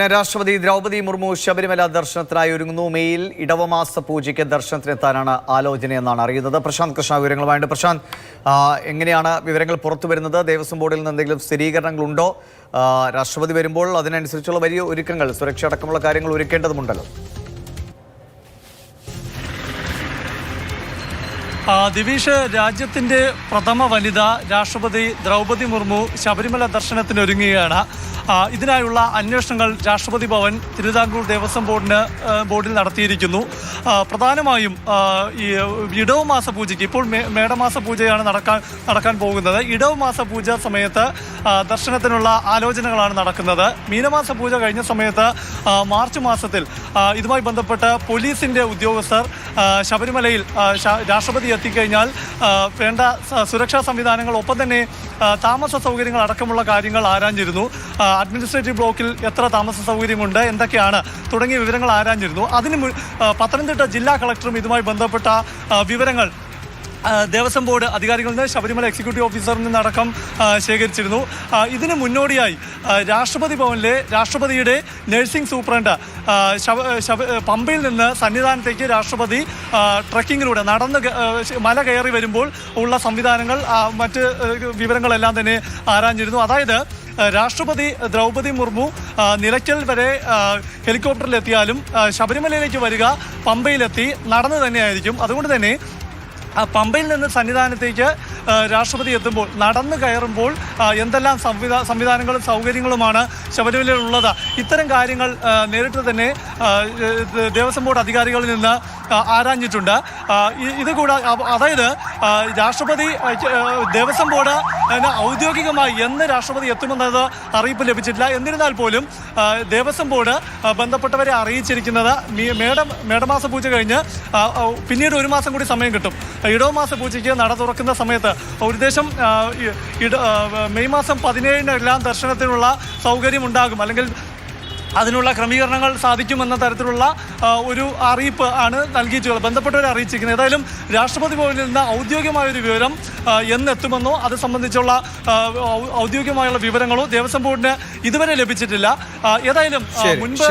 രാഷ്ട്രപതി ദ്രൗപദി മുർമു ശബരിമല ദർശനത്തിനായി ഒരുങ്ങുന്നു. മെയിൽ ഇടവമാസ പൂജയ്ക്ക് ദർശനത്തിനെത്താനാണ് ആലോചനയെന്നാണ് അറിയുന്നത്. പ്രശാന്ത് കൃഷ്ണ വിവരങ്ങളുമായിട്ട് പ്രശാന്ത് എങ്ങനെയാണ് വിവരങ്ങൾ പുറത്തു വരുന്നത്? ദേവസ്വം ബോർഡിൽ നിന്ന് എന്തെങ്കിലും സ്ഥിരീകരണങ്ങളുണ്ടോ? രാഷ്ട്രപതി വരുമ്പോൾ അതിനനുസരിച്ചുള്ള വലിയ ഒരുക്കങ്ങൾ സുരക്ഷ അടക്കമുള്ള കാര്യങ്ങൾ ഒരുക്കേണ്ടതുണ്ടല്ലോ ദിവിഷ് രാജ്യത്തിന്റെ പ്രഥമ വനിത രാഷ്ട്രപതി ദ്രൗപതി മുർമു ശബരിമല ദർശനത്തിന് ഒരുങ്ങുകയാണ് ഇതിനായുള്ള അന്വേഷണങ്ങൾ രാഷ്ട്രപതി ഭവൻ തിരുവിതാംകൂർ ദേവസ്വം ബോർഡിന് ബോർഡിൽ നടത്തിയിരിക്കുന്നു. പ്രധാനമായും ഈ ഇടവ് മാസ പൂജയ്ക്ക് ഇപ്പോൾ മേടമാസ പൂജയാണ് നടക്കാൻ നടക്കാൻ പോകുന്നത്. ഇടവ് മാസ പൂജ സമയത്ത് ദർശനത്തിനുള്ള ആലോചനകളാണ് നടക്കുന്നത്. മീനമാസ പൂജ കഴിഞ്ഞ സമയത്ത് മാർച്ച് മാസത്തിൽ ഇതുമായി ബന്ധപ്പെട്ട് പോലീസിന്റെ ഉദ്യോഗസ്ഥർ ശബരിമലയിൽ രാഷ്ട്രപതി എത്തിക്കഴിഞ്ഞാൽ വേണ്ട സുരക്ഷാ സംവിധാനങ്ങൾ ഒപ്പം തന്നെ താമസ സൗകര്യങ്ങൾ അടക്കമുള്ള കാര്യങ്ങൾ ആരാഞ്ഞിരുന്നു. അഡ്മിനിസ്ട്രേറ്റീവ് ബ്ലോക്കിൽ എത്ര താമസ സൗകര്യമുണ്ട് എന്തൊക്കെയാണ് തുടങ്ങിയ വിവരങ്ങൾ ആരാഞ്ഞിരുന്നു. അതിന് പത്തനംതിട്ട ജില്ലാ കളക്ടറും ഇതുമായി ബന്ധപ്പെട്ട വിവരങ്ങൾ ദേവസ്വം ബോർഡ് അധികാരികളിൽ നിന്ന് ശബരിമല എക്സിക്യൂട്ടീവ് ഓഫീസറിൽ നിന്നടക്കം ശേഖരിച്ചിരുന്നു. ഇതിന് മുന്നോടിയായി രാഷ്ട്രപതി ഭവനിലെ രാഷ്ട്രപതിയുടെ നഴ്സിംഗ് സൂപ്രണ്ട് പമ്പയിൽ നിന്ന് സന്നിധാനത്തേക്ക് രാഷ്ട്രപതി ട്രക്കിങ്ങിലൂടെ നടന്ന് മല കയറി വരുമ്പോൾ ഉള്ള സംവിധാനങ്ങൾ മറ്റ് വിവരങ്ങളെല്ലാം തന്നെ ആരാഞ്ഞിരുന്നു. അതായത് രാഷ്ട്രപതി ദ്രൗപദി മുർമു നിലയ്ക്കൽ വരെ ഹെലികോപ്റ്ററിലെത്തിയാലും ശബരിമലയിലേക്ക് വരിക പമ്പയിലെത്തി നടന്നു തന്നെയായിരിക്കും. അതുകൊണ്ട് തന്നെ ആ പമ്പയിൽ നിന്ന് സന്നിധാനത്തേക്ക് രാഷ്ട്രപതി എത്തുമ്പോൾ നടന്നു കയറുമ്പോൾ എന്തെല്ലാം സംവിധാ സംവിധാനങ്ങളും സൗകര്യങ്ങളുമാണ് ശബരിമലയിൽ ഉള്ളത് ഇത്തരം കാര്യങ്ങൾ നേരിട്ട് തന്നെ ദേവസ്വം ബോർഡ് അധികാരികളിൽ നിന്ന് ആരാഞ്ഞിട്ടുണ്ട്. ഇത് കൂടാ അതായത് രാഷ്ട്രപതി ദേവസ്വം ബോർഡ് ഔദ്യോഗികമായി എന്ന് രാഷ്ട്രപതി എത്തുമെന്നത് അറിയിപ്പ് ലഭിച്ചിട്ടില്ല. എന്നിരുന്നാൽ പോലും ദേവസ്വം ബോർഡ് ബന്ധപ്പെട്ടവരെ അറിയിച്ചിരിക്കുന്നത് മേടം മേടമാസ പൂജ കഴിഞ്ഞ് പിന്നീട് ഒരു മാസം കൂടി സമയം കിട്ടും. ഇടവമാസ പൂജയ്ക്ക് നട തുറക്കുന്ന സമയത്ത് ഇട- ആ, മെയ് മാസം പതിനേഴിനെല്ലാം ദർശനത്തിനുള്ള സൗകര്യം ഉണ്ടാകും. അല്ലെങ്കിൽ അതിനുള്ള ക്രമീകരണങ്ങൾ സാധിക്കുമെന്ന തരത്തിലുള്ള ഒരു അറിയിപ്പ് ആണ് നൽകിയിട്ടുള്ളത്. ബന്ധപ്പെട്ടവരെ അറിയിച്ചിരിക്കുന്നത്. ഏതായാലും രാഷ്ട്രപതി ഭവനിൽ നിന്ന് ഔദ്യോഗികമായ ഒരു വിവരം എന്നെത്തുമെന്നോ അത് സംബന്ധിച്ചുള്ള ഔദ്യോഗികമായുള്ള വിവരങ്ങളോ ദേവസ്വം ബോർഡിന് ഇതുവരെ ലഭിച്ചിട്ടില്ല. ഏതായാലും മുൻപ്